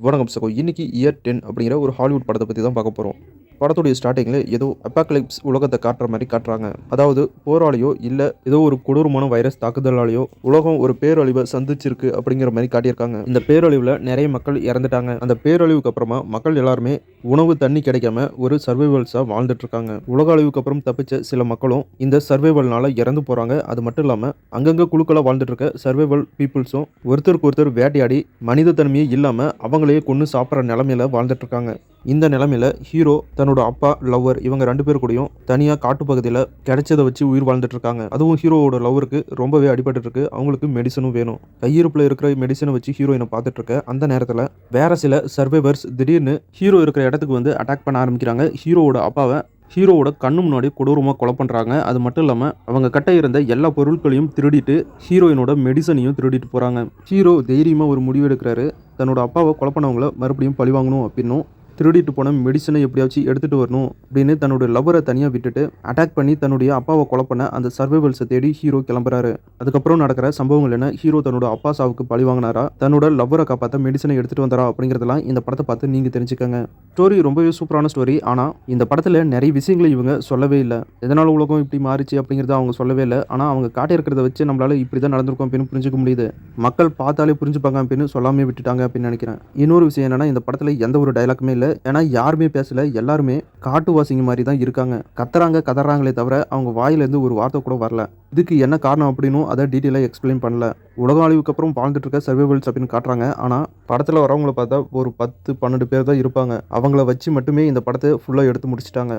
வணக்கம் சகோ. இன்னைக்கு இயர் டென் அப்படிங்கிற ஒரு ஹாலிவுட் படத்தை பற்றி தான் பார்க்க போகிறோம் படத்துடைய ஸ்டார்டிங்கில் ஏதோ அப்பாக்கலிப்ஸ் உலகத்தை காட்டுற மாதிரி காட்டுறாங்க. அதாவது போராளியோ இல்லை ஏதோ ஒரு கொடூரமான வைரஸ் தாக்குதலாலேயோ உலகம் ஒரு பேரழிவை சந்திச்சிருக்கு அப்படிங்கிற மாதிரி காட்டியிருக்காங்க. இந்த பேரழிவில் நிறைய மக்கள் இறந்துட்டாங்க. அந்த பேரழிவுக்கு அப்புறமா மக்கள் எல்லாருமே உணவு தண்ணி கிடைக்காம ஒரு சர்வைவல்ஸாக வாழ்ந்துட்டுருக்காங்க. உலக அளவுக்கு அப்புறம் தப்பிச்ச சில மக்களும் இந்த சர்வைவல்னால இறந்து போகிறாங்க அது மட்டும் இல்லாமல் அங்கங்கே குழுக்களாக வாழ்ந்துட்டு இருக்க சர்வைவல் பீப்புள்ஸும் ஒருத்தருக்கு ஒருத்தர் வேட்டையாடி மனித தன்மையே இல்லாமல் அவங்களையே கொன்று சாப்பிட்ற நிலமையில வாழ்ந்துட்டுருக்காங்க. இந்த நிலமையில ஹீரோ தன்னோட அப்பா லவ்வர் இவங்க ரெண்டு பேர் கூடயும் தனியாக காட்டுப்பகுதியில் கிடைச்சதை வச்சு உயிர் வாழ்ந்துட்டு இருக்காங்க. அதுவும் ஹீரோவோட லவ்வருக்கு ரொம்பவே அடிபட்டு இருக்கு. அவங்களுக்கு மெடிசனும் வேணும். கையிருப்பில் இருக்கிற மெடிசனை வச்சு ஹீரோயினை பார்த்துட்டு இருக்க. அந்த நேரத்தில் வேற சில சர்வைவர்ஸ் திடீர்னு ஹீரோ இருக்கிற இடத்துக்கு வந்து அட்டாக் பண்ண ஆரம்பிக்கிறாங்க. ஹீரோவோட அப்பாவை ஹீரோவோட கண்ணு முன்னாடி கொடூரமாக கொலை பண்ணுறாங்க அது மட்டும் இல்லாமல் அவங்க கட்ட இருந்த எல்லா பொருட்களையும் திருடிட்டு ஹீரோயினோட மெடிசனையும் திருடிட்டு போகிறாங்க ஹீரோ தைரியமாக ஒரு முடிவு எடுக்கிறாரு. தன்னோட அப்பாவை கொலை பண்ணவங்கள மறுபடியும் பழி வாங்கணும் அப்படின்னும் திருடிட்டு போன மெடிசனை எப்படியாச்சும் எடுத்துகிட்டு வரணும் அப்படின்னு தன்னுடைய லவ்வரை தனியாக விட்டுட்டு அட்டாக் பண்ணி தன்னுடைய அப்பாவை கொலை பண்ண அந்த சர்வைவல்ஸை தேடி ஹீரோ கிளம்புறாரு. அதுக்கப்புறம் நடக்கிற சம்பவங்கள் என்ன? ஹீரோ தன்னோட அப்பா சாவுக்கு பழி வாங்கினாரா? தன்னோட லவ்வரை காப்பாற்ற மெடிசனை எடுத்துகிட்டு வந்தாரா? அப்படிங்கிறதெல்லாம் இந்த படத்தை பார்த்து நீங்கள் தெரிஞ்சுக்கங்க. ஸ்டோரி ரொம்பவே சூப்பரான ஸ்டோரி ஆனால் இந்த படத்தில் நிறைய விஷயங்களை இவங்க சொல்லவே இல்லை. எதனால் உலகம் இப்படி மாறிச்சு அப்படிங்கிறத அவங்க சொல்லவே இல்லை. ஆனால் அவங்க காட்டியிருக்கிறத வச்சு நம்மளால இப்படி தான் நடந்திருக்கும் அப்படின்னு புரிஞ்சுக்க முடியுது. மக்கள் பார்த்தாலே புரிஞ்சுப்பாங்க அப்படின்னு சொல்லாமே விட்டுட்டாங்க அப்படின்னு நினைக்கிறேன். இன்னொரு விஷயம் என்னென்னா இந்த படத்தில் எந்த ஒரு டைலாக்குமே இல்லை. ஏன்னா யாருமே பேசல. எல்லாருமே காட்டுவாசிங்க மாதிரி தான் இருக்காங்க. கத்துறாங்க கதறாங்களே தவிர அவங்க வாயிலேருந்து ஒரு வார்த்தை கூட வரல. இதுக்கு என்ன காரணம் அப்படின்னும் அதை டீட்டெயிலாக எக்ஸ்பிளைன் பண்ணல. உலக அழிவுக்கு அப்புறம் வாழ்ந்துட்டு இருக்க சர்வைவல்ஸ் அப்படின்னு காட்டுறாங்க. ஆனால் படத்தில் வரவங்கள பார்த்தா ஒரு பத்து பன்னெண்டு பேர் தான் இருப்பாங்க. அவங்கள வச்சு மட்டுமே இந்த படத்தை ஃபுல்லாக எடுத்து முடிச்சிட்டாங்க.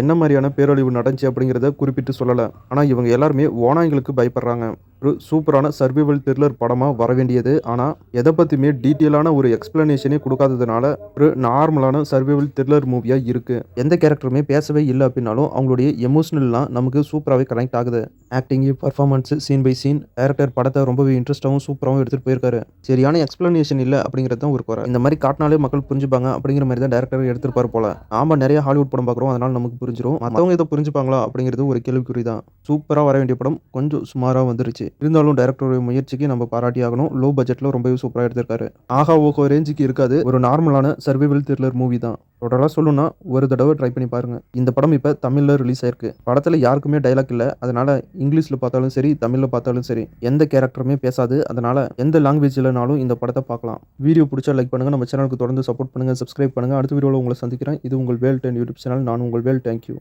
என்ன மாதிரியான பேரழிவு நடந்துச்சு அப்படிங்கிறத குறிப்பிட்டு சொல்லலை. ஆனால் இவங்க எல்லாருமே ஓனாய்களுக்கு பயப்படுறாங்க. ஒரு சூப்பரான சர்வைவல் த்ரில்லர் படமாக வர வேண்டியது ஆனால் எதை பற்றியுமே டீட்டெயிலான ஒரு எக்ஸ்பிளனேஷனே கொடுக்காததுனால ஒரு நார்மலான சர்வைவல் த்ரில்லர் மூவியாக இருக்குது எந்த கேரக்டருமே பேசவே இல்லை அப்படின்னாலும் அவங்களுடைய எமோஷனல்லாம் நமக்கு சூப்பராகவே கனெக்ட் ஆகுது. Acting performance scene by scene director படத்தை ரொம்பவே இன்ட்ரெஸ்ட்டாகவும் சூப்பராகவும் எடுத்துகிட்டு போயிருக்காரு. சரியான எக்ஸ்பிளனேஷன் இல்லை அப்படிங்கிறது தான் ஒரு குறை. இந்த மாதிரி காட்டினாலே மக்கள் புரிஞ்சுப்பாங்க அப்படிங்கிற மாதிரி தான் டேரக்டர் எடுத்துருப்பார் போல. ஆமாம் நிறைய ஹாலிவுட் படம் பார்க்குறோம் அதனால் நமக்கு புரிஞ்சிடும் மற்றவங்க இதை புரிஞ்சுப்பாங்களா அப்படிங்கிறது ஒரு கேள்விக்குறி தான். சூப்பராக வர வேண்டிய படம் கொஞ்சம் சுமாராக வந்துருச்சு. இருந்தாலும் டேரக்டருடைய முயற்சிக்கு நம்ம பாராட்டி ஆகணும். லோ பட்ஜெட்டில் ரொம்பவே சூப்பராக எடுத்திருக்காரு. ஆஹா ஓகோ ரேஞ்சுக்கு இருக்காது. ஒரு நார்மலான சர்வைவல் த்ரில்லர் மூவி தான். டோட்டலாக சொல்லணும்னா ஒரு தடவை ட்ரை பண்ணி பாருங்க. இந்த படம் இப்போ தமிழில் ரிலீஸ் ஆயிருக்கு. படத்தில் யாருக்குமே டைலாக் இல்லை. அதனால இங்கிலீஷில் பார்த்தாலும் சரி தமிழில் பார்த்தாலும் சரி எந்த கேரக்டருமே பேசாது. அதனால எந்த லாங்குவேஜ்லனாலும் இந்த படத்தை பார்க்கலாம். வீடியோ பிடிச்சா லைக் பண்ணுங்க. நம்ம சேனலுக்கு தொடர்ந்து சப்போர்ட் பண்ணுங்க சப்ஸ்கிரைப் பண்ணுங்க. அடுத்த வீடியோவில் உங்களை சந்திக்கிறேன். இது உங்கள் வேல் டென் யூடியூப் சேனல் நான் உங்கள் வேல் தேங்க்யூ